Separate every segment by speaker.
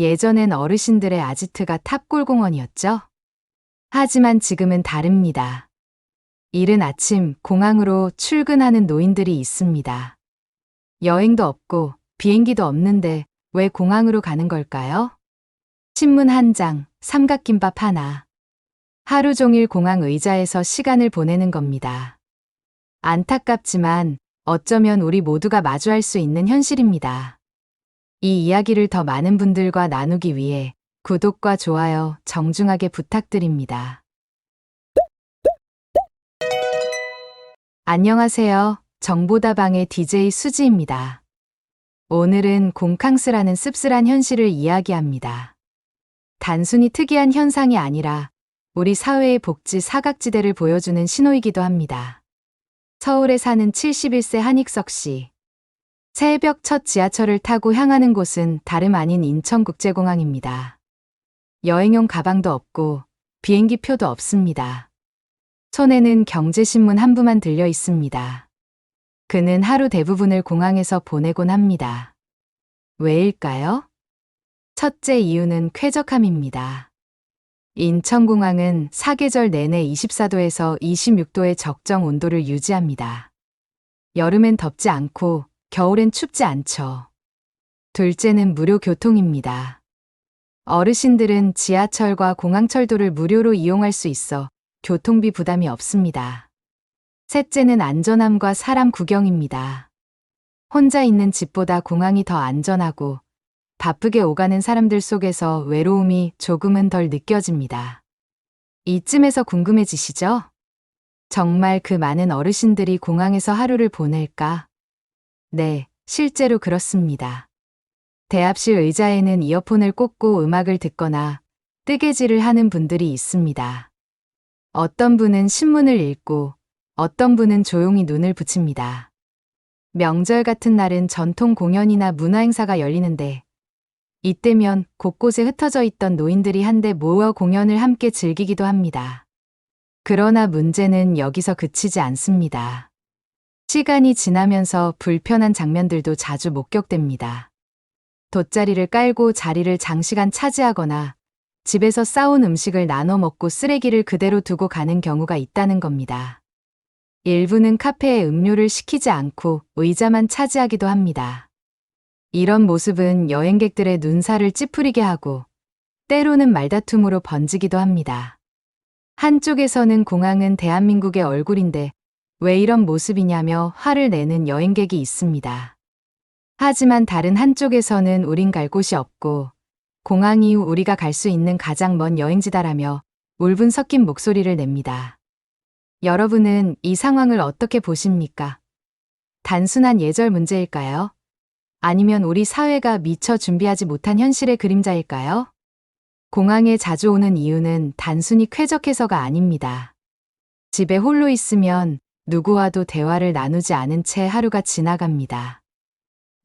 Speaker 1: 예전엔 어르신들의 아지트가 탑골공원이었죠? 하지만 지금은 다릅니다. 이른 아침 공항으로 출근하는 노인들이 있습니다. 여행도 없고 비행기도 없는데 왜 공항으로 가는 걸까요? 신문 한 장, 삼각김밥 하나. 하루 종일 공항 의자에서 시간을 보내는 겁니다. 안타깝지만 어쩌면 우리 모두가 마주할 수 있는 현실입니다. 이 이야기를 더 많은 분들과 나누기 위해 구독과 좋아요 정중하게 부탁드립니다. 안녕하세요. 정보다방의 DJ 수지입니다. 오늘은 공캉스라는 씁쓸한 현실을 이야기합니다. 단순히 특이한 현상이 아니라 우리 사회의 복지 사각지대를 보여주는 신호이기도 합니다. 서울에 사는 71세 한익석 씨. 새벽 첫 지하철을 타고 향하는 곳은 다름 아닌 인천국제공항입니다. 여행용 가방도 없고 비행기 표도 없습니다. 손에는 경제신문 한 부만 들려 있습니다. 그는 하루 대부분을 공항에서 보내곤 합니다. 왜일까요? 첫째 이유는 쾌적함입니다. 인천공항은 사계절 내내 24도에서 26도의 적정 온도를 유지합니다. 여름엔 덥지 않고 겨울엔 춥지 않죠. 둘째는 무료 교통입니다. 어르신들은 지하철과 공항철도를 무료로 이용할 수 있어 교통비 부담이 없습니다. 셋째는 안전함과 사람 구경입니다. 혼자 있는 집보다 공항이 더 안전하고 바쁘게 오가는 사람들 속에서 외로움이 조금은 덜 느껴집니다. 이쯤에서 궁금해지시죠? 정말 그 많은 어르신들이 공항에서 하루를 보낼까? 네, 실제로 그렇습니다. 대합실 의자에는 이어폰을 꽂고 음악을 듣거나 뜨개질을 하는 분들이 있습니다. 어떤 분은 신문을 읽고 어떤 분은 조용히 눈을 붙입니다. 명절 같은 날은 전통 공연이나 문화행사가 열리는데 이때면 곳곳에 흩어져 있던 노인들이 한데 모여 공연을 함께 즐기기도 합니다. 그러나 문제는 여기서 그치지 않습니다. 시간이 지나면서 불편한 장면들도 자주 목격됩니다. 돗자리를 깔고 자리를 장시간 차지하거나 집에서 싸온 음식을 나눠 먹고 쓰레기를 그대로 두고 가는 경우가 있다는 겁니다. 일부는 카페에 음료를 시키지 않고 의자만 차지하기도 합니다. 이런 모습은 여행객들의 눈살을 찌푸리게 하고 때로는 말다툼으로 번지기도 합니다. 한쪽에서는 공항은 대한민국의 얼굴인데 왜 이런 모습이냐며 화를 내는 여행객이 있습니다. 하지만 다른 한쪽에서는 우린 갈 곳이 없고 공항이 우리가 갈 수 있는 가장 먼 여행지다라며 울분 섞인 목소리를 냅니다. 여러분은 이 상황을 어떻게 보십니까? 단순한 예절 문제일까요? 아니면 우리 사회가 미처 준비하지 못한 현실의 그림자일까요? 공항에 자주 오는 이유는 단순히 쾌적해서가 아닙니다. 집에 홀로 있으면 누구와도 대화를 나누지 않은 채 하루가 지나갑니다.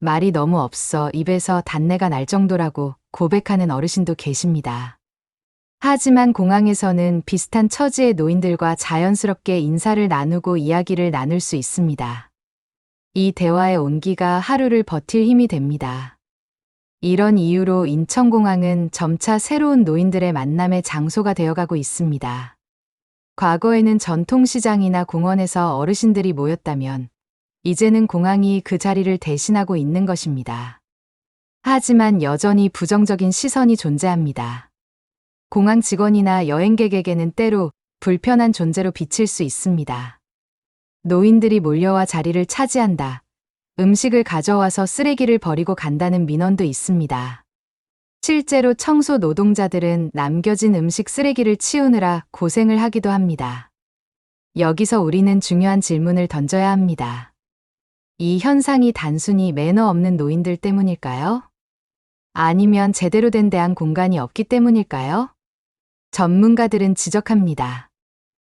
Speaker 1: 말이 너무 없어 입에서 단내가 날 정도라고 고백하는 어르신도 계십니다. 하지만 공항에서는 비슷한 처지의 노인들과 자연스럽게 인사를 나누고 이야기를 나눌 수 있습니다. 이 대화의 온기가 하루를 버틸 힘이 됩니다. 이런 이유로 인천공항은 점차 새로운 노인들의 만남의 장소가 되어가고 있습니다. 과거에는 전통시장이나 공원에서 어르신들이 모였다면 이제는 공항이 그 자리를 대신하고 있는 것입니다. 하지만 여전히 부정적인 시선이 존재합니다. 공항 직원이나 여행객에게는 때로 불편한 존재로 비칠 수 있습니다. 노인들이 몰려와 자리를 차지한다. 음식을 가져와서 쓰레기를 버리고 간다는 민원도 있습니다. 실제로 청소 노동자들은 남겨진 음식 쓰레기를 치우느라 고생을 하기도 합니다. 여기서 우리는 중요한 질문을 던져야 합니다. 이 현상이 단순히 매너 없는 노인들 때문일까요? 아니면 제대로 된 대안 공간이 없기 때문일까요? 전문가들은 지적합니다.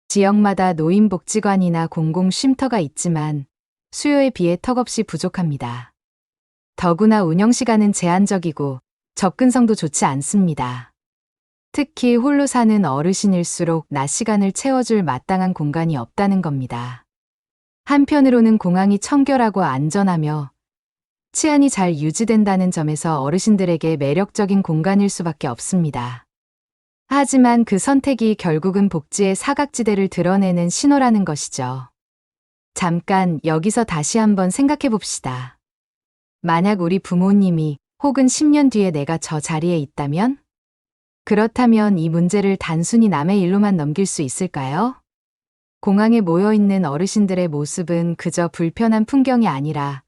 Speaker 1: 지역마다 노인복지관이나 공공쉼터가 있지만 수요에 비해 턱없이 부족합니다. 더구나 운영시간은 제한적이고 접근성도 좋지 않습니다. 특히 홀로 사는 어르신일수록 낮 시간을 채워줄 마땅한 공간이 없다는 겁니다. 한편으로는 공항이 청결하고 안전하며 치안이 잘 유지된다는 점에서 어르신들에게 매력적인 공간일 수밖에 없습니다. 하지만 그 선택이 결국은 복지의 사각지대를 드러내는 신호라는 것이죠. 잠깐 여기서 다시 한번 생각해 봅시다. 만약 우리 부모님이 혹은 10년 뒤에 내가 저 자리에 있다면? 그렇다면 이 문제를 단순히 남의 일로만 넘길 수 있을까요? 공항에 모여 있는 어르신들의 모습은 그저 불편한 풍경이 아니라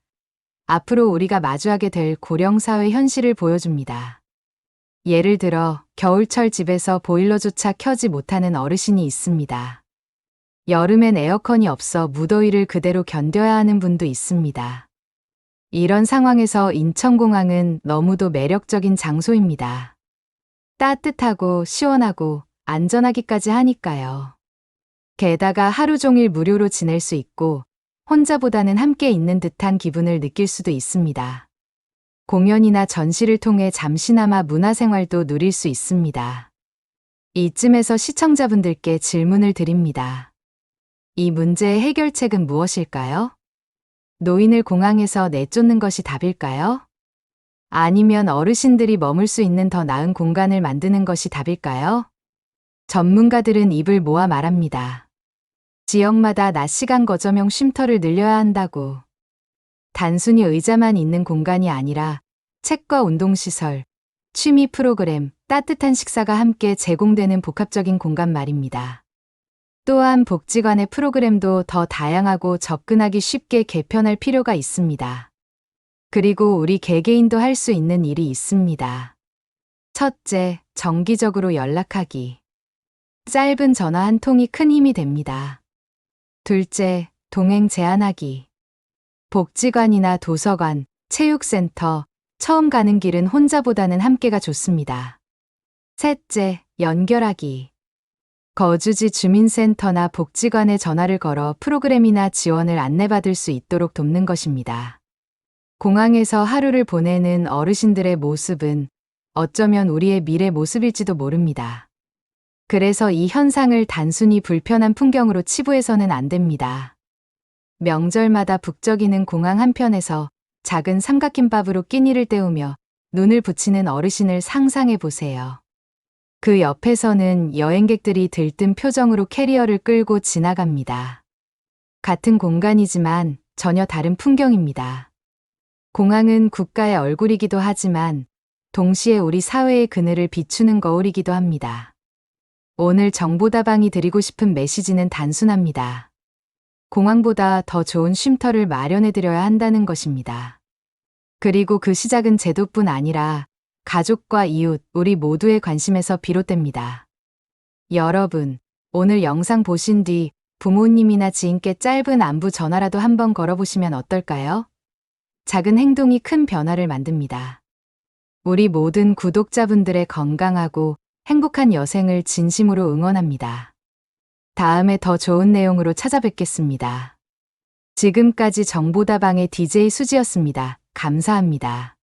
Speaker 1: 앞으로 우리가 마주하게 될 고령사회 현실을 보여줍니다. 예를 들어 겨울철 집에서 보일러조차 켜지 못하는 어르신이 있습니다. 여름엔 에어컨이 없어 무더위를 그대로 견뎌야 하는 분도 있습니다. 이런 상황에서 인천공항은 너무도 매력적인 장소입니다. 따뜻하고 시원하고 안전하기까지 하니까요. 게다가 하루 종일 무료로 지낼 수 있고 혼자보다는 함께 있는 듯한 기분을 느낄 수도 있습니다. 공연이나 전시를 통해 잠시나마 문화생활도 누릴 수 있습니다. 이쯤에서 시청자분들께 질문을 드립니다. 이 문제의 해결책은 무엇일까요? 노인을 공항에서 내쫓는 것이 답일까요? 아니면 어르신들이 머물 수 있는 더 나은 공간을 만드는 것이 답일까요? 전문가들은 입을 모아 말합니다. 지역마다 낮 시간 거점형 쉼터를 늘려야 한다고. 단순히 의자만 있는 공간이 아니라 책과 운동시설, 취미 프로그램, 따뜻한 식사가 함께 제공되는 복합적인 공간 말입니다. 또한 복지관의 프로그램도 더 다양하고 접근하기 쉽게 개편할 필요가 있습니다. 그리고 우리 개개인도 할 수 있는 일이 있습니다. 첫째, 정기적으로 연락하기. 짧은 전화 한 통이 큰 힘이 됩니다. 둘째, 동행 제한하기. 복지관이나 도서관, 체육센터, 처음 가는 길은 혼자보다는 함께가 좋습니다. 셋째, 연결하기. 거주지 주민센터나 복지관에 전화를 걸어 프로그램이나 지원을 안내받을 수 있도록 돕는 것입니다. 공항에서 하루를 보내는 어르신들의 모습은 어쩌면 우리의 미래 모습일지도 모릅니다. 그래서 이 현상을 단순히 불편한 풍경으로 치부해서는 안 됩니다. 명절마다 북적이는 공항 한편에서 작은 삼각김밥으로 끼니를 때우며 눈을 붙이는 어르신을 상상해 보세요. 그 옆에서는 여행객들이 들뜬 표정으로 캐리어를 끌고 지나갑니다. 같은 공간이지만 전혀 다른 풍경입니다. 공항은 국가의 얼굴이기도 하지만 동시에 우리 사회의 그늘을 비추는 거울이기도 합니다. 오늘 정보다방이 드리고 싶은 메시지는 단순합니다. 공항보다 더 좋은 쉼터를 마련해 드려야 한다는 것입니다. 그리고 그 시작은 제도뿐 아니라 가족과 이웃, 우리 모두의 관심에서 비롯됩니다. 여러분, 오늘 영상 보신 뒤 부모님이나 지인께 짧은 안부 전화라도 한번 걸어보시면 어떨까요? 작은 행동이 큰 변화를 만듭니다. 우리 모든 구독자분들의 건강하고 행복한 여생을 진심으로 응원합니다. 다음에 더 좋은 내용으로 찾아뵙겠습니다. 지금까지 정보다방의 DJ 수지였습니다. 감사합니다.